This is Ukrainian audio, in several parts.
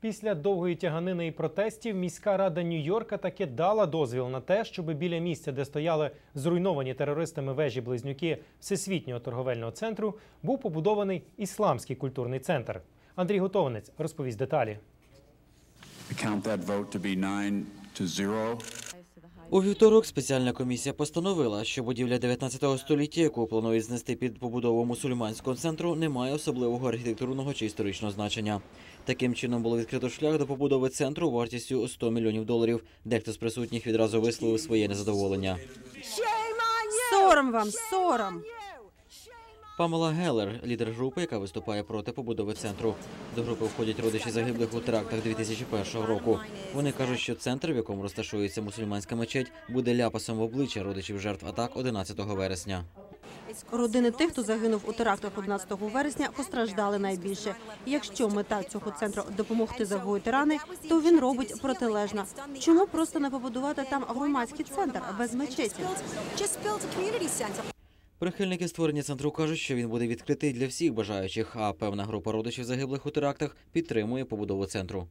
Після довгої тяганини і протестів міська рада Нью-Йорка таки дала дозвіл на те, щоб біля місця, де стояли зруйновані терористами вежі близнюки Всесвітнього торговельного центру, був побудований ісламський культурний центр. Андрій Готовнець розповість деталі. Count that vote to be 9 to zero. У вівторок спеціальна комісія постановила, що будівля 19 століття, яку планують знести під побудову мусульманського центру, не має особливого архітектурного чи історичного значення. Таким чином було відкрито шлях до побудови центру вартістю 100 мільйонів доларів. Дехто з присутніх відразу висловив своє незадоволення. Сором вам, сором. Памела Геллер, лідер групи, яка виступає проти побудови центру. До групи входять родичі загиблих у терактах 2001 року. Вони кажуть, що центр, в якому розташується мусульманська мечеть, буде ляпасом в обличчя родичів жертв атак 11 вересня. Родини тих, хто загинув у терактах 11 вересня, постраждали найбільше. Якщо мета цього центру допомогти загоїти рани, то він робить протилежно. Чому просто не побудувати там громадський центр без мечеті? Прихильники створення центру кажуть, що він буде відкритий для всіх бажаючих, а певна група родичів загиблих у терактах підтримує побудову центру.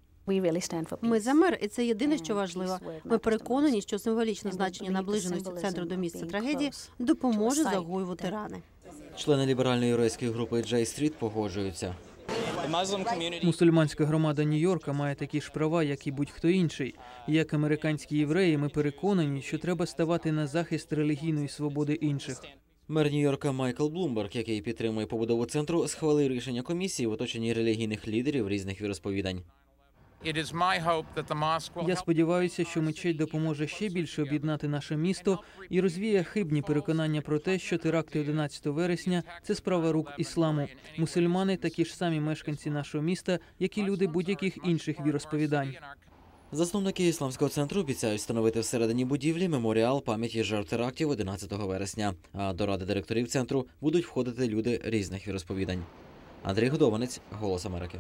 Ми за мир, і це єдине, що важливо. Ми переконані, що символічне значення наближеності центру до місця трагедії допоможе загоювати рани. Члени ліберальної єврейської групи Джей Стріт погоджуються. Мусульманська громада Нью-Йорка має такі ж права, як і будь-хто інший. Як американські євреї, ми переконані, що треба ставати на захист релігійної свободи інших. Мер Нью-Йорка Майкл Блумберг, який підтримує побудову центру, схвалив рішення комісії в оточенні релігійних лідерів різних віросповідань. Я сподіваюся, що мечеть допоможе ще більше об'єднати наше місто і розвіє хибні переконання про те, що теракти 11 вересня це справа рук ісламу. Мусульмани такі ж самі мешканці нашого міста, як і люди будь-яких інших віросповідань. Засновники ісламського центру обіцяють встановити всередині будівлі меморіал пам'яті жертв терактів 11 вересня. А до ради директорів центру будуть входити люди різних віросповідань. Андрій Годованець, Голос Америки.